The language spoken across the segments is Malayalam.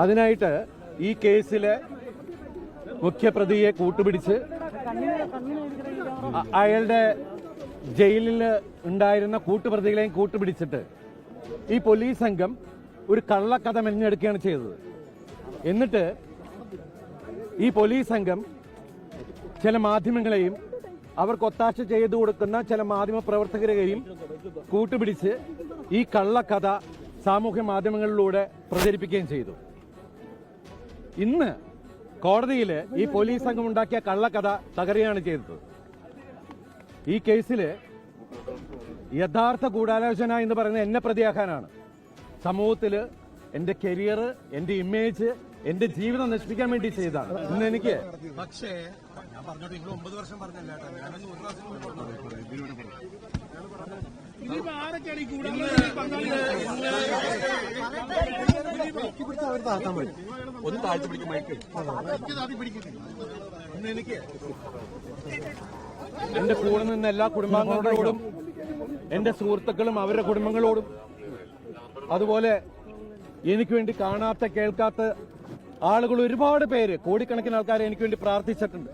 അതിനായിട്ട് ഈ കേസിലെ മുഖ്യപ്രതിയെ കൂട്ടുപിടിച്ച് അയാളുടെ ജയിലിൽ ഉണ്ടായിരുന്ന കൂട്ടുപ്രതികളെയും കൂട്ടുപിടിച്ചിട്ട് ഈ പോലീസ് സംഘം ഒരു കള്ളക്കഥ മെഞ്ഞെടുക്കുകയാണ് ചെയ്തത്. എന്നിട്ട് ഈ പോലീസ് സംഘം ചില മാധ്യമങ്ങളെയും അവർക്ക് ഒത്താശ ചെയ്തു കൊടുക്കുന്ന ചില മാധ്യമ പ്രവർത്തകരെയും കൂട്ടുപിടിച്ച് ഈ കള്ളക്കഥ സാമൂഹ്യ മാധ്യമങ്ങളിലൂടെ പ്രചരിപ്പിക്കുകയും ചെയ്തു. ഇന്ന് കോടതിയിൽ ഈ പോലീസ് സംഘം ഉണ്ടാക്കിയ കള്ളക്കഥ തകരുകയാണ് ചെയ്തത് ഈ കേസിൽ യഥാർത്ഥ ഗൂഢാലോചന എന്ന് പറയുന്നത് എന്നെ പ്രതിയാക്കാനാണ് സമൂഹത്തിൽ എന്റെ കരിയർ എന്റെ ഇമേജ് എന്റെ ജീവിതം നശിപ്പിക്കാൻ വേണ്ടി ചെയ്തതാണ് ഇന്ന് എനിക്ക് പക്ഷേ ഞാൻ പറഞ്ഞോട്ടെ നിങ്ങൾ ഒമ്പത് വർഷം പറഞ്ഞല്ല കേട്ടോ ഞാനൊന്ന് ഒരു പ്രാവശ്യം കൂടി പറഞ്ഞോട്ടെ. ഒന്ന് താഴ്ത്തി പിടിക്കും മൈക്ക് ഒന്ന് എനിക്ക്. എന്റെ കൂടെ നിന്ന് എല്ലാ കുടുംബാംഗങ്ങളോടും എന്റെ സുഹൃത്തുക്കളും അവരുടെ കുടുംബങ്ങളോടും അതുപോലെ എനിക്ക് വേണ്ടി കാണാത്ത കേൾക്കാത്ത ആളുകൾ ഒരുപാട് പേര് കോടിക്കണക്കിന് ആൾക്കാരെ എനിക്ക് വേണ്ടി പ്രാർത്ഥിച്ചിട്ടുണ്ട്.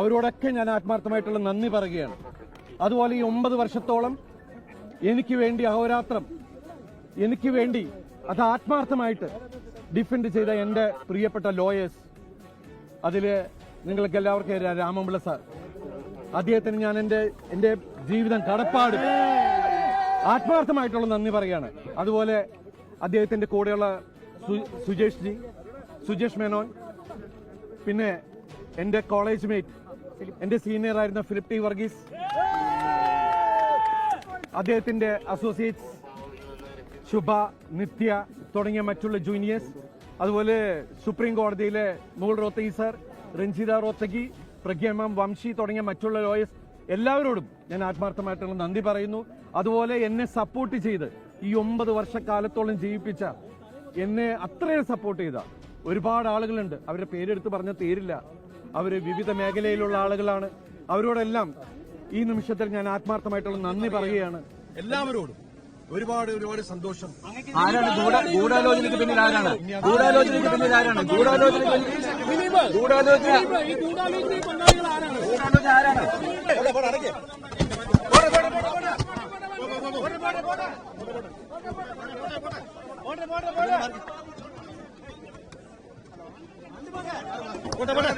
അവരോടൊക്കെ ഞാൻ ആത്മാർത്ഥമായിട്ടുള്ള നന്ദി പറയുകയാണ്. അതുപോലെ ഈ ഒമ്പത് വർഷത്തോളം എനിക്ക് വേണ്ടി അഹോരാത്രം എനിക്ക് വേണ്ടി അത് ആത്മാർത്ഥമായിട്ട് ഡിഫെൻഡ് ചെയ്ത എന്റെ പ്രിയപ്പെട്ട ലോയേഴ്സ്. അതിൽ നിങ്ങൾക്ക് എല്ലാവർക്കും രാമംപിള്ള സാർ. അദ്ദേഹത്തിന് ഞാൻ എന്റെ എന്റെ ജീവിതം കടപ്പാട്. ആത്മാർത്ഥമായിട്ടുള്ള നന്ദി പറയുകയാണ്. അതുപോലെ അദ്ദേഹത്തിന്റെ കൂടെയുള്ള സുജേഷ് ജി സുജേഷ് മേനോൻ പിന്നെ എന്റെ കോളേജ് മേറ്റ് എന്റെ സീനിയർ ആയിരുന്ന ഫിലിപ്പ് ടി വർഗീസ് അദ്ദേഹത്തിന്റെ അസോസിയേറ്റ്സ് ശുഭ നിത്യ തുടങ്ങിയ മറ്റുള്ള ജൂനിയേഴ്സ്. അതുപോലെ സുപ്രീം കോടതിയിലെ മുകുൾ റോത്തഗി സർ രഞ്ജിത റോത്തഗി പ്രഗ്യമാം വംശി തുടങ്ങിയ മറ്റുള്ള ലോയേഴ്സ് എല്ലാവരോടും ഞാൻ ആത്മാർത്ഥമായിട്ടുള്ള നന്ദി പറയുന്നു. അതുപോലെ എന്നെ സപ്പോർട്ട് ചെയ്ത് ഈ ഒമ്പത് വർഷക്കാലത്തോളം ജീവിപ്പിച്ച എന്നെ അത്രയും സപ്പോർട്ട് ചെയ്ത ഒരുപാട് ആളുകളുണ്ട്. അവരുടെ പേരെടുത്ത് പറഞ്ഞ തീരില്ല അവർ വിവിധ മേഖലയിലുള്ള ആളുകളാണ്. അവരോടെല്ലാം ഈ നിമിഷത്തിൽ ഞാൻ ആത്മാർത്ഥമായിട്ടുള്ള നന്ദി പറയുകയാണ്. എല്ലാവരോടും. ഒരുപാട് ഒരുപാട് സന്തോഷം ആരാണ് ഗൂഢ- ഗൂഢാലോചനയ്ക്ക് പിന്നിൽ ആരാണ് ഗൂഢാലോചനയ്ക്ക് പിന്നിൽ ആരാണ് ഗൂഢാലോചനയ്ക്ക് പിന്നിൽ- ഗൂഢാലോചന ഗൂഢാലോചന ആരാണ് പോടാ, പോടാ, അടയ്ക്ക്. പോട്ടെ, പോട്ടെ.